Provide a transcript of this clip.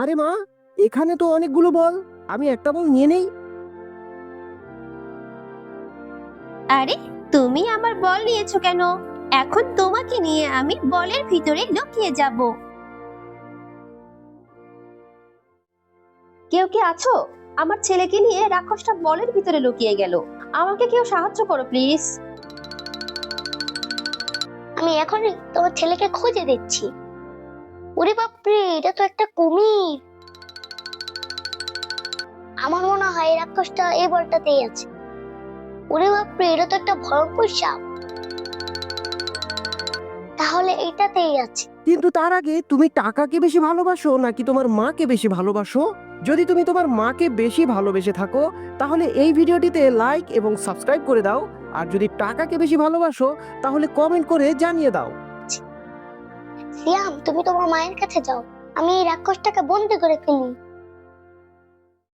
আরে মা এখানে তো অনেকগুলো বল। আমি একটা বল নিয়ে নেই। আরে তুমি আমার বল নিয়েছো কেন? এখন তোমাকে নিয়ে আমি বলের ভিতরে লুকিয়ে যাব। কেউ কি আছো? আমার ছেলেকে নিয়ে রাক্ষসটা বলের ভিতরে লুকিয়ে গেল। আমাকে কেউ সাহায্য করো প্লিজ। আমি এখনই তোমার ছেলেকে খুঁজে দিচ্ছি ওরে বাপরে এটা তো একটা আমার মনে হয় এই রাক্ষসটা এই বলটাতেই আছে। ওরে বাপরে এটা তো একটা ভয়ঙ্কর সাপ। তাহলে এইটাতেই আছে। কিন্তু তার আগে তুমি টাকাকে বেশি ভালোবাসো নাকি তোমার মাকে বেশি ভালোবাসো? যদি তুমি তোমার মাকে বেশি ভালোবেসে থাকো তাহলে এই ভিডিওটিতে লাইক এবং সাবস্ক্রাইব করে দাও। আর যদি টাকাকে বেশি ভালোবাসো তাহলে কমেন্ট করে জানিয়ে দাও। সিয়াম তুমি তোমার মায়ের কাছে যাও। আমি এই রাক্ষসটাকে বন্দি করে ফেলি।